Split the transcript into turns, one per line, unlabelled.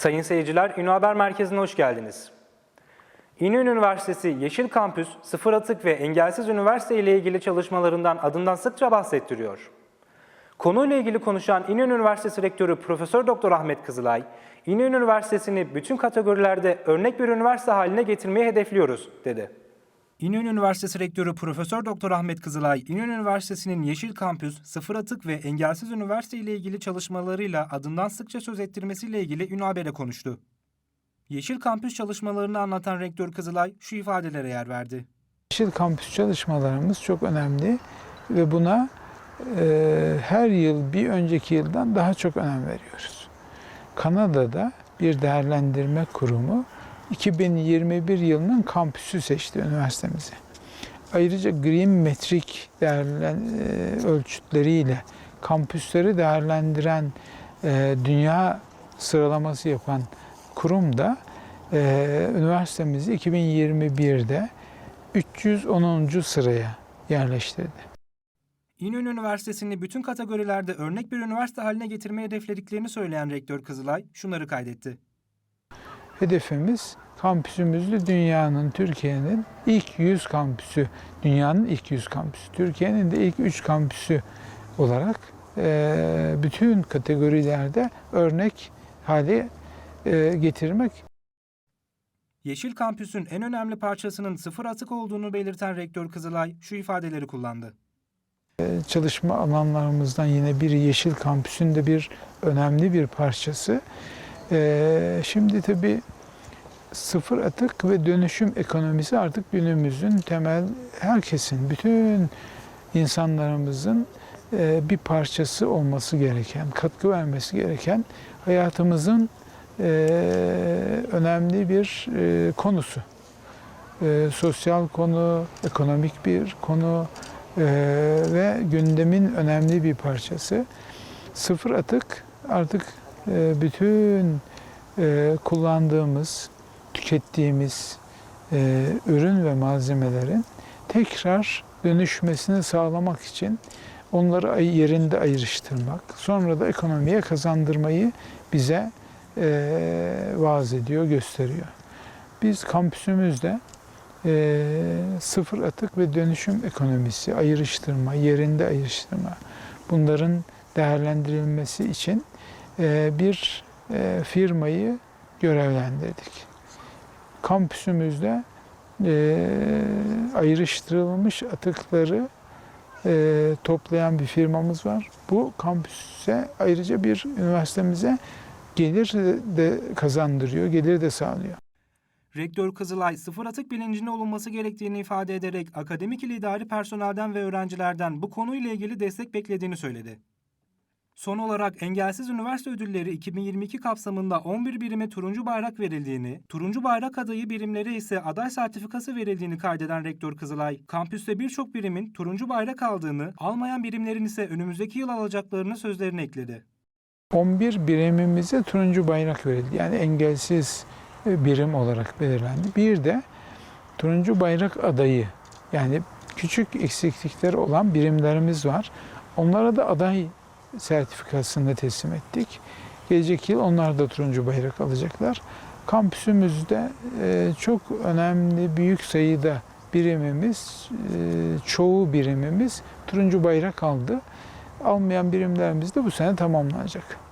Sayın seyirciler, Ünlü Haber Merkezi'ne hoş geldiniz. İnönü Üniversitesi Yeşil Kampüs, Sıfır Atık ve Engelsiz Üniversite ile ilgili çalışmalarından adından sıkça bahsettiriyor. Konuyla ilgili konuşan İnönü Üniversitesi Rektörü Profesör Doktor Ahmet Kızılay, İnönü Üniversitesi'ni bütün kategorilerde örnek bir üniversite haline getirmeyi hedefliyoruz, dedi. İnönü Üniversitesi Rektörü Profesör Doktor Ahmet Kızılay, İnönü Üniversitesi'nin Yeşil Kampüs, Sıfır Atık ve Engelsiz Üniversite ile ilgili çalışmalarıyla adından sıkça söz ettirmesiyle ilgili Ünlü Haber'e konuştu. Yeşil Kampüs çalışmalarını anlatan Rektör Kızılay şu ifadelere yer verdi.
Yeşil kampüs çalışmalarımız çok önemli ve buna e, her yıl bir önceki yıldan daha çok önem veriyoruz. Kanada'da bir değerlendirme kurumu 2021 yılının kampüsü seçti üniversitemizi. Ayrıca Green Metric değerlen, e, ölçütleriyle kampüsleri değerlendiren e, dünya sıralaması yapan kurum da e, üniversitemizi 2021'de 310. sıraya yerleştirdi.
İnönü Üniversitesi'ni bütün kategorilerde örnek bir üniversite haline getirmeyi hedeflediklerini söyleyen Rektör Kızılay şunları kaydetti.
Hedefimiz kampüsümüzü dünyanın, Türkiye'nin ilk 100 kampüsü, dünyanın ilk 100 kampüsü, Türkiye'nin de ilk 3 kampüsü olarak e, bütün kategorilerde örnek hale e, getirmek.
Yeşil Kampüs'ün en önemli parçasının sıfır atık olduğunu belirten Rektör Kızılay şu ifadeleri kullandı.
çalışma alanlarımızdan yine bir Yeşil Kampüs'ün de bir önemli bir parçası. Ee, şimdi tabii sıfır atık ve dönüşüm ekonomisi artık günümüzün temel, herkesin, bütün insanlarımızın e, bir parçası olması gereken, katkı vermesi gereken hayatımızın e, önemli bir e, konusu. Sosyal konu, ekonomik bir konu, ve gündemin önemli bir parçası. Sıfır atık artık bütün e, kullandığımız, tükettiğimiz e, ürün ve malzemelerin tekrar dönüşmesini sağlamak için onları yerinde ayrıştırmak, sonra da ekonomiye kazandırmayı bize e, vaaz ediyor, gösteriyor. Biz kampüsümüzde e, sıfır atık ve dönüşüm ekonomisi, ayrıştırma, yerinde ayrıştırma bunların değerlendirilmesi için bir e, firmayı görevlendirdik. Kampüsümüzde e, ayrıştırılmış atıkları e, toplayan bir firmamız var. Bu kampüse ayrıca bir üniversitemize gelir de kazandırıyor, gelir de sağlıyor.
Rektör Kızılay, sıfır atık bilincinde olunması gerektiğini ifade ederek akademik ile idari personelden ve öğrencilerden bu konuyla ilgili destek beklediğini söyledi. Son olarak Engelsiz Üniversite Ödülleri 2022 kapsamında 11 birime turuncu bayrak verildiğini, turuncu bayrak adayı birimlere ise aday sertifikası verildiğini kaydeden Rektör Kızılay, kampüste birçok birimin turuncu bayrak aldığını, almayan birimlerin ise önümüzdeki yıl alacaklarını sözlerine ekledi.
11 birimimize turuncu bayrak verildi. Yani engelsiz e, birim olarak belirlendi. Bir de turuncu bayrak adayı yani küçük eksiklikleri olan birimlerimiz var. Onlara da aday sertifikasını teslim ettik. Gelecek yıl onlar da turuncu bayrak alacaklar. Kampüsümüzde e, çok önemli büyük sayıda birimimiz, e, çoğu birimimiz turuncu bayrak aldı. Almayan birimlerimiz de bu sene tamamlanacak.